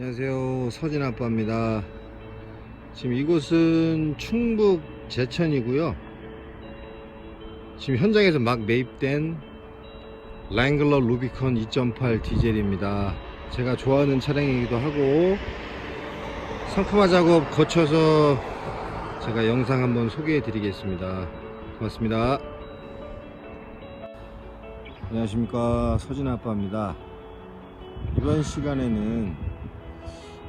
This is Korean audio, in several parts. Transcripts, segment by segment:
안녕하세요. 서진 아빠입니다. 지금 이곳은 충북 제천이고요. 지금 현장에서 막 매입된 랭글러 루비콘 2.8 디젤입니다. 제가 좋아하는 차량이기도 하고 상품화 작업 거쳐서 제가 영상 한번 소개해 드리겠습니다. 고맙습니다. 안녕하십니까. 서진 아빠입니다. 이번 시간에는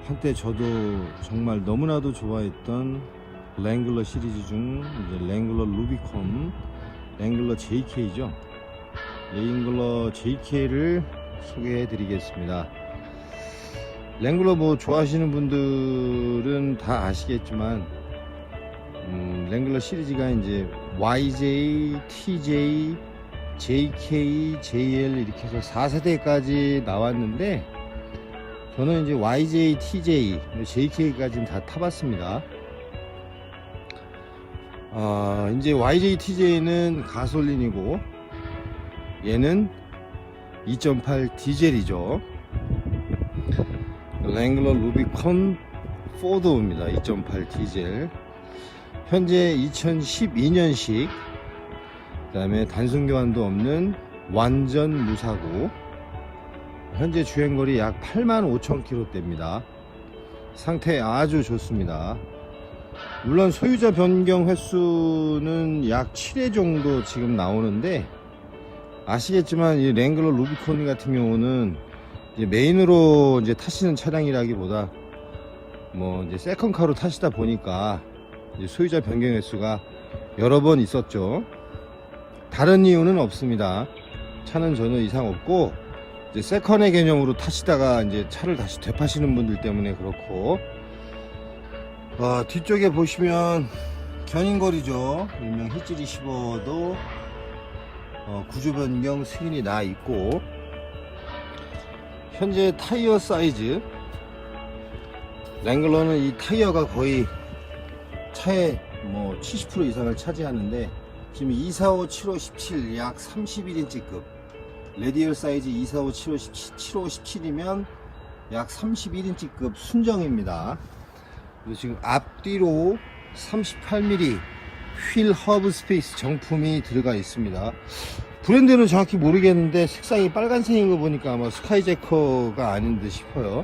한때 저도 정말 너무나도 좋아했던 랭글러 시리즈 중 이제 랭글러 루비콘 랭글러 JK죠. 랭글러 JK를 소개해 드리겠습니다. 랭글러 뭐 좋아하시는 분들은 다 아시겠지만 음, 랭글러 시리즈가 이제 YJ, TJ, JK, JL 이렇게 해서 4세대까지 나왔는데 저는 이제 YJ, TJ, JK까지는 다 타봤습니다. 아, 이제 YJ, TJ는 가솔린이고 얘는 2.8 디젤이죠. 랭글러 루비콘 포드입니다. 2.8 디젤. 현재 2012년식 그 다음에 단순 교환도 없는 완전 무사고 현재 주행거리 약 8만 5천 킬로대입니다. 상태 아주 좋습니다. 물론 소유자 변경 횟수는 약 7회 정도 지금 나오는데 아시겠지만 이 랭글러 루비콘 같은 경우는 이제 메인으로 이제 타시는 차량이라기보다 뭐 이제 세컨카로 타시다 보니까 소유자 변경 횟수가 여러 번 있었죠. 다른 이유는 없습니다. 차는 전혀 이상 없고 이제 세컨의 개념으로 타시다가 이제 차를 다시 되파시는 분들 때문에 그렇고 어, 뒤쪽에 보시면 견인거리죠. 일명 히지리 15도 어, 구조 변경 승인이 나 있고 현재 타이어 사이즈 랭글러는 이 타이어가 거의 차의 뭐 70% 이상을 차지하는데 지금 245, 75, 17, 약 31인치급. 레디얼 사이즈 245, 75, 17, 75, 17이면 약 31인치급 순정입니다. 그리고 지금 앞뒤로 38mm 휠 허브 스페이스 정품이 들어가 있습니다. 브랜드는 정확히 모르겠는데 색상이 빨간색인 거 보니까 아마 스카이제커가 아닌 듯 싶어요.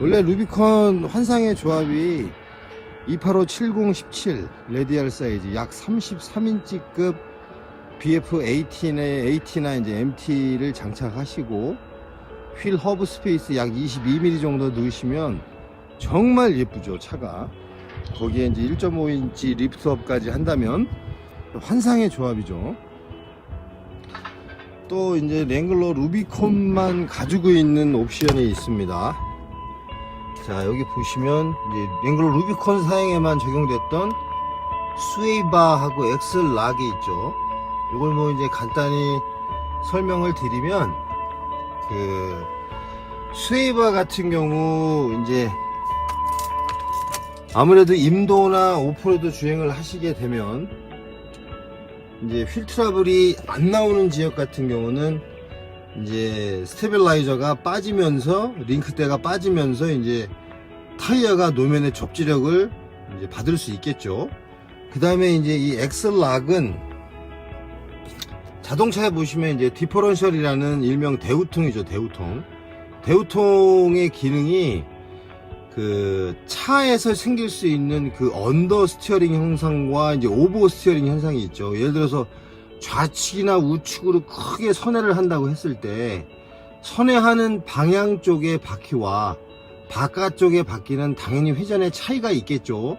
원래 루비콘 환상의 조합이 285 70 17 레디알 사이즈 약 33인치급 BF 18에 18나 이제 MT를 장착하시고 휠 허브 스페이스 약 22mm 정도 넣으시면 정말 예쁘죠 차가. 거기에 이제 1.5인치 리프트업까지 한다면 환상의 조합이죠. 또 이제 랭글러 루비콘만 가지고 있는 옵션이 있습니다. 자 여기 보시면 이제 랭글러 루비콘 사양에만 적용됐던 스웨이바하고 엑셀 락이 있죠 이걸 뭐 이제 간단히 설명을 드리면 그 스웨이바 같은 경우 이제 아무래도 임도나 오프로드 주행을 하시게 되면 이제 휠 트러블이 안 나오는 지역 같은 경우는 이제 스테빌라이저가 빠지면서 링크대가 빠지면서 이제 타이어가 노면의 접지력을 이제 받을 수 있겠죠. 그 다음에 이제 이 엑셀락은 자동차에 보시면 이제 디퍼런셜이라는 일명 대우통이죠. 대우통. 대우통의 기능이 그 차에서 생길 수 있는 그 언더 스티어링 현상과 이제 오버 스티어링 현상이 있죠. 예를 들어서 좌측이나 우측으로 크게 선회를 한다고 했을 때 선회하는 방향 쪽의 바퀴와 바깥쪽의 바퀴는 당연히 회전의 차이가 있겠죠.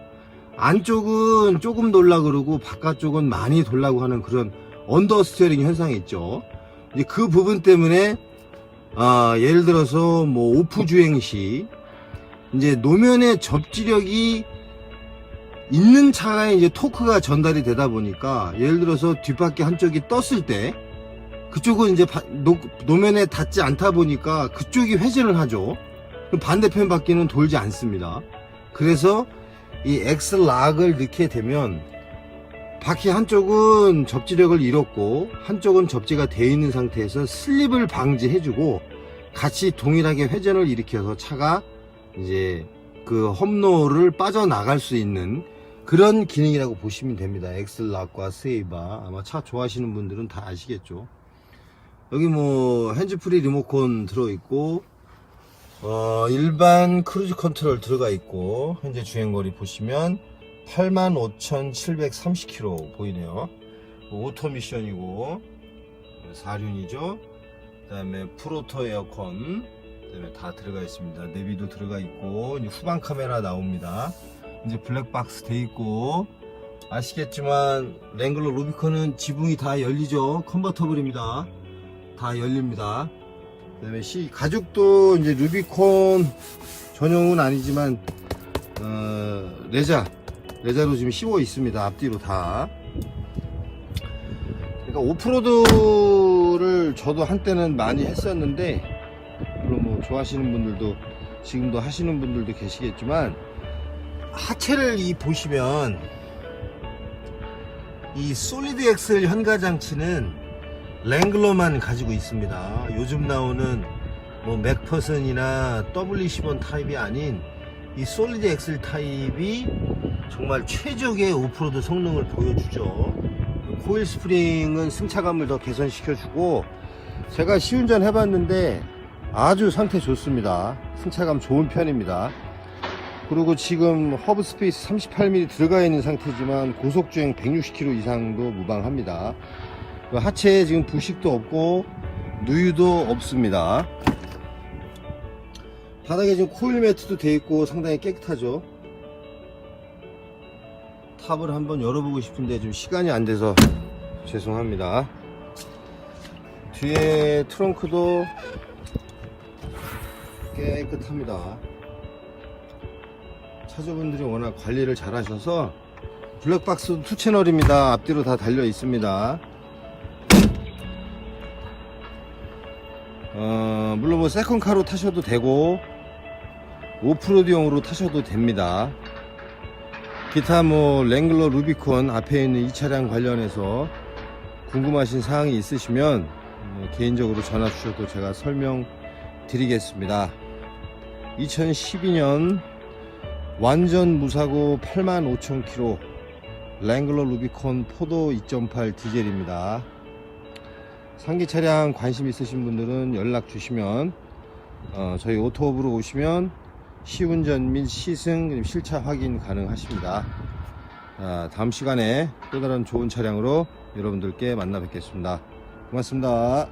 안쪽은 조금 돌라 그러고 바깥쪽은 많이 돌라고 하는 그런 언더 스티어링 현상이 있죠. 이제 그 부분 때문에 아, 예를 들어서 뭐 오프 주행 시 이제 노면의 접지력이 있는 차에 이제 토크가 전달이 되다 보니까 예를 들어서 뒷바퀴 한쪽이 떴을 때 그쪽은 이제 바- 노, 노면에 닿지 않다 보니까 그쪽이 회전을 하죠. 반대편 바퀴는 돌지 않습니다. 그래서 이 엑스락을 넣게 되면 바퀴 한쪽은 접지력을 잃었고 한쪽은 접지가 되어 있는 상태에서 슬립을 방지해주고 같이 동일하게 회전을 일으켜서 차가 이제 그 험로를 빠져나갈 수 있는 그런 기능이라고 보시면 됩니다. 엑슬락과 세이바 아마 차 좋아하시는 분들은 다 아시겠죠. 여기 뭐 핸즈프리 리모컨 들어있고 어, 일반 크루즈 컨트롤 들어가 있고 현재 주행거리 보시면 85,730km 보이네요. 오토 미션이고 사륜이죠. 그다음에 프로토 에어컨 그다음에 다 들어가 있습니다. 내비도 들어가 있고 후방 카메라 나옵니다. 이제 블랙박스 돼 있고 아시겠지만 랭글러 루비콘은 지붕이 다 열리죠. 컨버터블입니다. 다 열립니다. 그다음에 시 가죽도 이제 루비콘 전용은 아니지만 어, 레자 레자로 지금 씌워 있습니다. 앞뒤로 다. 그러니까 오프로드를 저도 한때는 많이 했었는데 물론 뭐 좋아하시는 분들도 지금도 하시는 분들도 계시겠지만 하체를 이 보시면 이 솔리드 엑셀 현가 장치는 랭글러만 가지고 있습니다. 요즘 나오는 뭐 맥퍼슨이나 W10번 타입이 아닌 이 솔리드 엑셀 타입이 정말 최적의 오프로드 성능을 보여주죠. 코일 스프링은 승차감을 더 개선시켜주고 제가 시운전 해봤는데 아주 상태 좋습니다. 승차감 좋은 편입니다. 그리고 지금 허브 스페이스 38mm 들어가 있는 상태지만 고속주행 160km 이상도 무방합니다. 그 하체에 지금 부식도 없고 누유도 없습니다. 바닥에 지금 코일 매트도 되어 있고 상당히 깨끗하죠. 탑을 한번 열어보고 싶은데 좀 시간이 안 돼서 죄송합니다. 뒤에 트렁크도 깨끗합니다. 차주분들이 워낙 관리를 잘 하셔서 블랙박스도 투 채널입니다. 앞뒤로 다 달려 있습니다. 어, 물론 뭐 세컨카로 타셔도 되고 오프로드용으로 타셔도 됩니다. 기타 뭐 랭글러 루비콘 앞에 있는 이 차량 관련해서 궁금하신 사항이 있으시면 어, 개인적으로 전화 주셔도 제가 설명 드리겠습니다. 2012년 완전 무사고 85,000km 랭글러 루비콘 포도 2.8 디젤입니다. 상기 차량 관심 있으신 분들은 연락 주시면 어, 저희 오토업으로 오시면 시운전 및 시승 실차 확인 가능하십니다. 자, 다음 시간에 또 다른 좋은 차량으로 여러분들께 만나 뵙겠습니다. 고맙습니다.